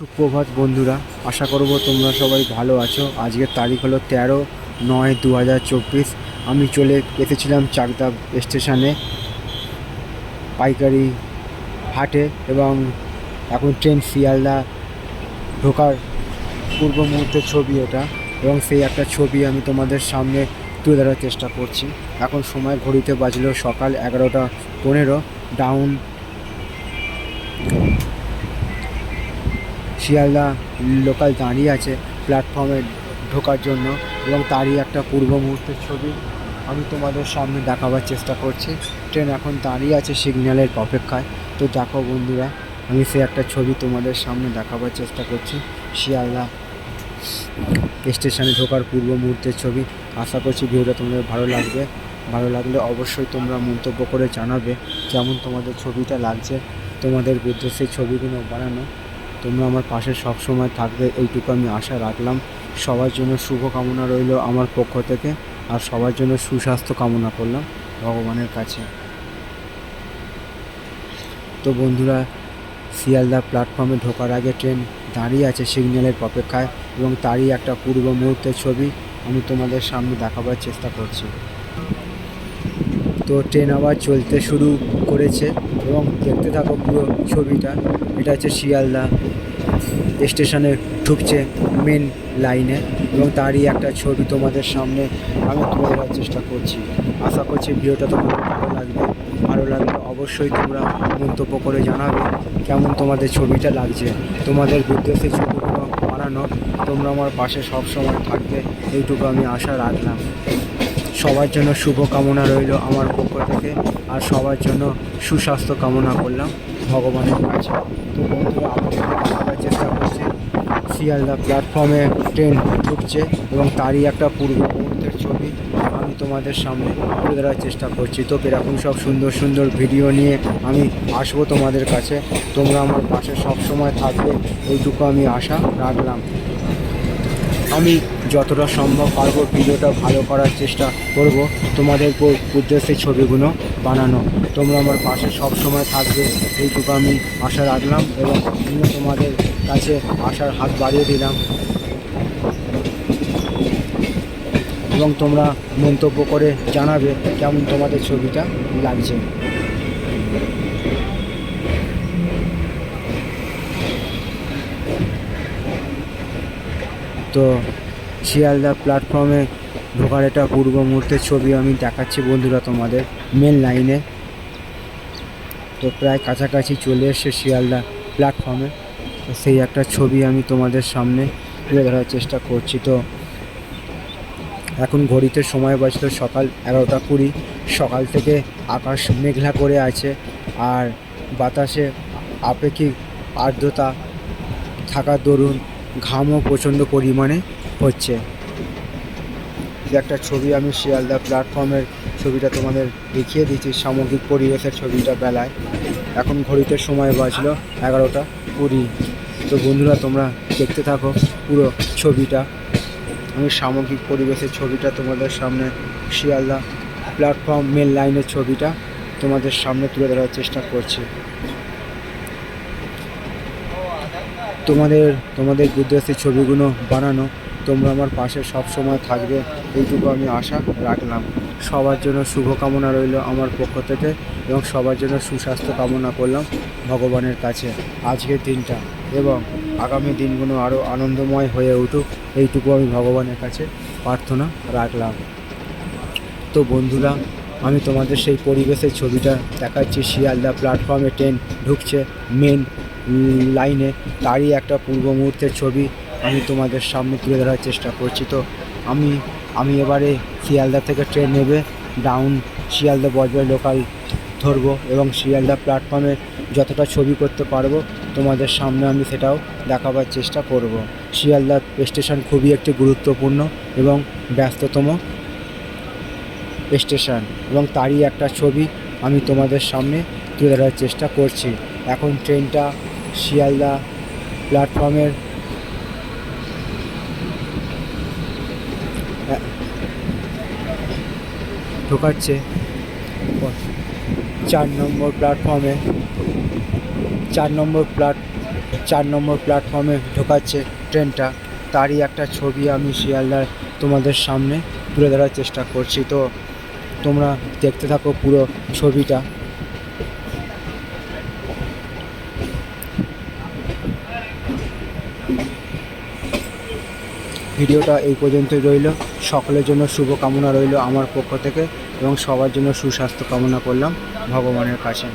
সুপ্রভাত বন্ধুরা, আশা করব তোমরা সবাই ভালো আছো। আজকের তারিখ হলো তেরো নয় দু আমি চলে এসেছিলাম চাকদা স্টেশনে, পাইকারি হাটে এবং এখন ট্রেন শিয়ালদা ঢোকার পূর্ব মুহূর্তের ছবি এটা এবং সেই একটা ছবি আমি তোমাদের সামনে তুলে ধরার চেষ্টা করছি। এখন সময় ঘড়িতে বাজলো সকাল এগারোটা পনেরো। ডাউন শিয়ালদা লোকাল দাঁড়িয়ে আছে প্ল্যাটফর্মে ঢোকার জন্য এবং তারই একটা পূর্ব মুহূর্তের ছবি। আমি তোমাদের সামনে দেখাবার চেষ্টা করছি। ট্রেন এখন দাঁড়িয়ে আছে সিগন্যালের অপেক্ষায়। তো দেখো বন্ধুরা, আমি সে একটা ছবি তোমাদের সামনে দেখাবার চেষ্টা করছি। শিয়ালদা স্টেশনে ঢোকার পূর্ব মুহূর্তের ছবি। আশা করছি ভিডিওটা তোমাদের ভালো লাগবে। ভালো লাগলে অবশ্যই তোমরা মন্তব্য করে জানাবে কেমন তোমাদের ছবিটা লাগছে। তোমাদের উদ্দেশ্যে ছবিগুলো বানানো। তোমরা আমার পাশে সব সময় থাকবে, এইটুকু আমি আশা রাখলাম। সবার জন্য শুভ কামনা রইল আমার পক্ষ থেকে, আর সবার জন্য সুস্বাস্থ্য কামনা করলাম ভগবানের কাছে। তো বন্ধুরা, শিয়ালদা প্ল্যাটফর্মে ঢোকার আগে ট্রেন দাঁড়িয়ে আছে সিগন্যালের অপেক্ষায় এবং তারই একটা পূর্ব মুহূর্তের ছবি আমি তোমাদের সামনে দেখাবার চেষ্টা করছি। তো ট্রেন আবার চলতে শুরু করেছে। এবং দেখতে থাকো পুরো ছবিটা। এটা হচ্ছে শিয়ালদা স্টেশনে ঢুকছে মেন লাইনে এবং তারই একটা ছবি তোমাদের সামনে আমি তুলে ধরার চেষ্টা করছি। আশা করছি ভিডিওটা তোমাদের ভালো লাগবে। ভালো লাগলে অবশ্যই তোমরা মন্তব্য করে জানাবে কেমন তোমাদের ছবিটা লাগছে। তোমাদের উদ্দেশ্যে ছবিগুলো বানানো, তোমরা আমার পাশে সব সময় থাকবে, এইটুকু আমি আশা রাখলাম। সবার জন্য শুভ কামনা রইল আমার পক্ষ থেকে। আর সবার জন্য সুস্বাস্থ্য কামনা করলাম ভগবানের কাছে। তো বন্ধুরা দেখাবার চেষ্টা করছে। শিয়ালদা প্ল্যাটফর্মে ট্রেন ঢুকছে এবং তারই একটা পূর্ব মুহূর্তের ছবি আমি তোমাদের সামনে তুলে ধরার চেষ্টা করছি। তো এরকম সব সুন্দর সুন্দর ভিডিও নিয়ে আমি আসব তোমাদের কাছে। তোমরা আমার পাশে সব সময় থাকবে, এইটুকু আমি আশা রাখলাম। আমি যতটা সম্ভব পারব ভিডিওটা ভালো করার চেষ্টা করব। তোমাদের উদ্দেশ্যে ছবিগুলো বানানো। তোমরা আমার পাশে সব সময় থাকবে। এইটুকু আমি আশা রাখলাম এবং আমিও তোমাদের কাছে আশার হাত বাড়িয়ে দিলাম। এবং তোমরা মন্তব্য করে জানাবে কেমন তোমাদের ছবিটা লাগছে। তো শিয়ালদা প্ল্যাটফর্মে ঢোকার একটা পূর্ব মুহূর্তের ছবি আমি দেখাচ্ছি বন্ধুরা তোমাদের মেন লাইনে তো প্রায় কাছাকাছি চলে এসছে শিয়ালদা প্ল্যাটফর্মে তো সেই একটা ছবি আমি তোমাদের সামনে তুলে ধরার চেষ্টা করছি। তো এখন ঘড়িতে সময় বাজলো সকাল এগারোটা কুড়ি। সকাল থেকে আকাশ মেঘলা করে আছে আর বাতাসে আপেক্ষিক আর্দ্রতা থাকার দরুন ঘামও প্রচণ্ড পরিমাণে হচ্ছে। একটা ছবি আমি শিয়ালদা প্ল্যাটফর্মের ছবিটা তোমাদের দেখিয়ে দিচ্ছি সামগ্রিক পরিবেশের ছবিটা বেলায়। এখন ঘড়িতে সময় বাজলো এগারোটা কুড়ি। তো বন্ধুরা, তোমরা দেখতে থাকো পুরো ছবিটা। আমি সামগ্রিক পরিবেশের ছবিটা তোমাদের সামনে, শিয়ালদা প্ল্যাটফর্ম মেন লাইনের ছবিটা তোমাদের সামনে তুলে ধরার চেষ্টা করছি। তোমাদের তোমাদের উদ্দেশ্যে ছবিগুলো বানানো, তোমরা আমার পাশে সব সময় থাকবে, এইটুকু আমি আশা রাখলাম। সবার জন্য শুভকামনা রইল আমার পক্ষ থেকে এবং সবার জন্য সুস্বাস্থ্য কামনা করলাম ভগবানের কাছে। আজকের দিনটা এবং আগামী দিনগুলো আরও আনন্দময় হয়ে উঠুক, এইটুকু আমি ভগবানের কাছে প্রার্থনা রাখলাম। তো বন্ধুরা, আমি তোমাদের সেই পরিবেশের ছবিটা দেখাচ্ছি। শিয়ালদা প্ল্যাটফর্মে ট্রেন ঢুকছে মেন লাইনে তারই একটা পূর্ব মুহূর্তের ছবি আমি তোমাদের সামনে তুলে ধরার চেষ্টা করছি। তো আমি আমি এবারে শিয়ালদা থেকে ট্রেন নেবে ডাউন শিয়ালদা বজবজ লোকাল ধরবো এবং শিয়ালদা প্ল্যাটফর্মে যতটা ছবি করতে পারব, তোমাদের সামনে আমি সেটাও দেখাবার চেষ্টা করব। শিয়ালদা স্টেশন খুবই একটি গুরুত্বপূর্ণ এবং ব্যস্ততম স্টেশন এবং তারই একটা ছবি আমি তোমাদের সামনে তুলে ধরার চেষ্টা করছি। এখন ট্রেনটা শিয়ালদা প্ল্যাটফর্মের ঢোকাচ্ছে চার নম্বর প্ল্যাটফর্মে, চার নম্বর প্ল্যাট, চার নম্বর প্ল্যাটফর্মে ঢোকাচ্ছে ট্রেনটা। তারই একটা ছবি আমি শিয়ালদার তোমাদের সামনে তুলে ধরার চেষ্টা করছি। তো তোমরা দেখতে থাকো পুরো ছবিটা। ভিডিওটা এই পর্যন্তই রইল। সকলের জন্য শুভ কামনা রইল আমার পক্ষ থেকে এবং সবার জন্য সুস্বাস্থ্য কামনা করলাম। ভগবানের কাছে।